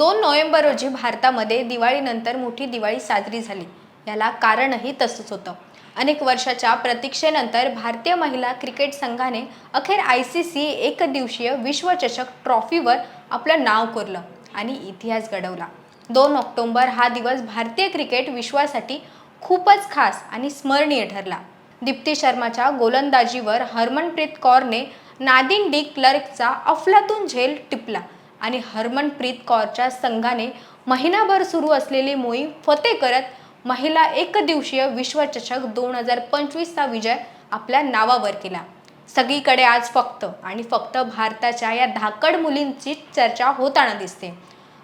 दोन नोव्हेंबर रोजी भारतामध्ये दिवाळीनंतर मोठी दिवाळी साजरी झाली. याला कारणही तसंच होतं. अनेक वर्षाच्या प्रतीक्षेनंतर भारतीय महिला क्रिकेट संघाने अखेर आय सी सी एकदिवसीय विश्वचषक ट्रॉफीवर आपलं नाव कोरलं आणि इतिहास घडवला. दोन ऑक्टोबर हा दिवस भारतीय क्रिकेट विश्वासाठी खूपच खास आणि स्मरणीय ठरला. दीप्ती शर्माच्या गोलंदाजीवर हरमनप्रीत कौरने नादिन डी क्लर्कचा अफलातून झेल टिपला. आणि हरमनप्रीत कौरच्या संघाने महिनाभर सुरू असलेली मोहीम फते करत महिला एकदिवसीय विश्वचषक दोन हजार पंचवीसचा विजय आपल्या नावावर केला. सगळीकडे आज फक्त आणि फक्त भारताच्या या धाकड मुलींची चर्चा होताना दिसते.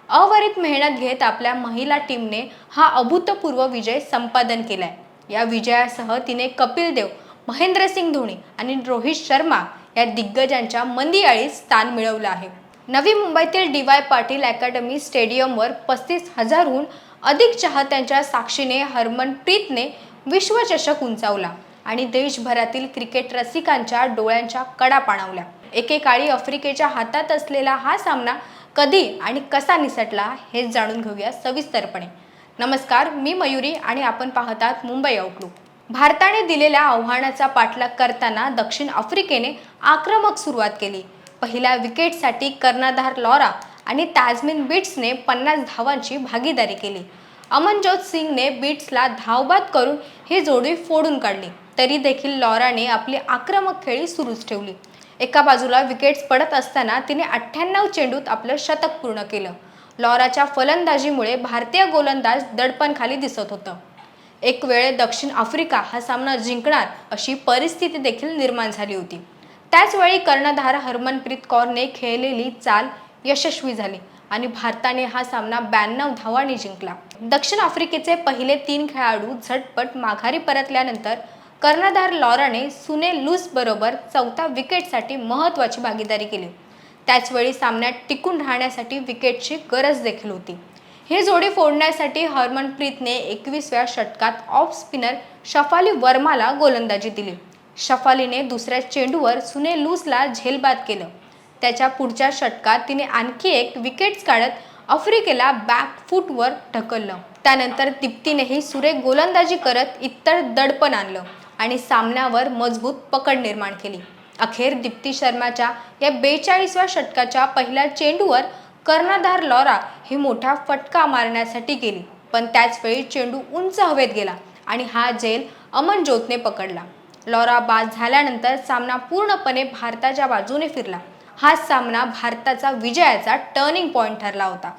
अवरित मेहनत घेत आपल्या महिला टीमने हा अभूतपूर्व विजय संपादन केलाय. या विजयासह तिने कपिल देव महेंद्रसिंग धोनी आणि रोहित शर्मा या दिग्गजांच्या मंदियाळीत स्थान मिळवलं आहे. नवी मुंबईतील डी वाय पाटील अकॅडमी स्टेडियमवर पस्तीस हजारहून अधिक चाहत्यांच्या साक्षीने हरमनप्रीतने विश्वचषक उंचावला आणि देशभरातील क्रिकेट रसिकांच्या डोळ्यांच्या कडा पाणावल्या. एकेकाळी आफ्रिकेच्या हातात असलेला हा सामना कधी आणि कसा निसटला हे जाणून घेऊया सविस्तरपणे. नमस्कार मी मयुरी आणि आपण पाहतात मुंबई आउटलुक. भारताने दिलेल्या आव्हानाचा पाठलाग करताना दक्षिण आफ्रिकेने आक्रमक सुरुवात केली. पहिल्या विकेटसाठी कर्णधार लॉरा आणि ताजमिन बिट्सने पन्नास धावांची भागीदारी केली. अमनजोत सिंगने बिट्सला धावबाद करून ही जोडी फोडून काढली. तरी देखील लॉराने आपली आक्रमक खेळी सुरूच ठेवली. एका बाजूला विकेट्स पडत असताना तिने अठ्ठ्याण्णव चेंडूत आपलं शतक पूर्ण केलं. लॉराच्या फलंदाजीमुळे भारतीय गोलंदाज दडपणखाली दिसत होतं. एक वेळ दक्षिण आफ्रिका हा सामना जिंकणार अशी परिस्थिती देखील निर्माण झाली होती. त्याचवेळी कर्णधार हरमनप्रीत कौरने खेळलेली चाल यशस्वी झाली आणि भारताने हा सामना ब्याण्णव धावांनी जिंकला. दक्षिण आफ्रिकेचे पहिले तीन खेळाडू झटपट माघारी परतल्यानंतर कर्णधार लॉराने सुने लूस बरोबर चौथा विकेटसाठी महत्त्वाची भागीदारी केली. त्याचवेळी सामन्यात टिकून राहण्यासाठी विकेटची गरज देखील होती. ही जोडी फोडण्यासाठी हरमनप्रीतने एकवीसव्या षटकात ऑफ स्पिनर शफाली वर्माला गोलंदाजी दिली. शफालीने दुसऱ्या चेंडूवर सुने लूसला झेलबाद केलं. त्याच्या पुढच्या षटकात तिने आणखी एक विकेट्स काढत आफ्रिकेला बॅक फूटवर ढकललं. त्यानंतर दिप्तीनेही सुरेख गोलंदाजी करत इतर दडपण आणलं आणि सामन्यावर मजबूत पकड निर्माण केली. अखेर दीप्ती शर्माच्या या बेचाळीसव्या षटकाच्या पहिल्या चेंडूवर कर्णधार लॉरा हे मोठा फटका मारण्यासाठी गेली. पण त्याचवेळी चेंडू उंच हवेत गेला आणि हा झेल अमनज्योतने पकडला. लॉरा बाद झाल्यानंतर सामना पूर्णपणे भारताच्या बाजूने फिरला. हा सामना भारताचा विजयाचा टर्निंग पॉईंट ठरला होता.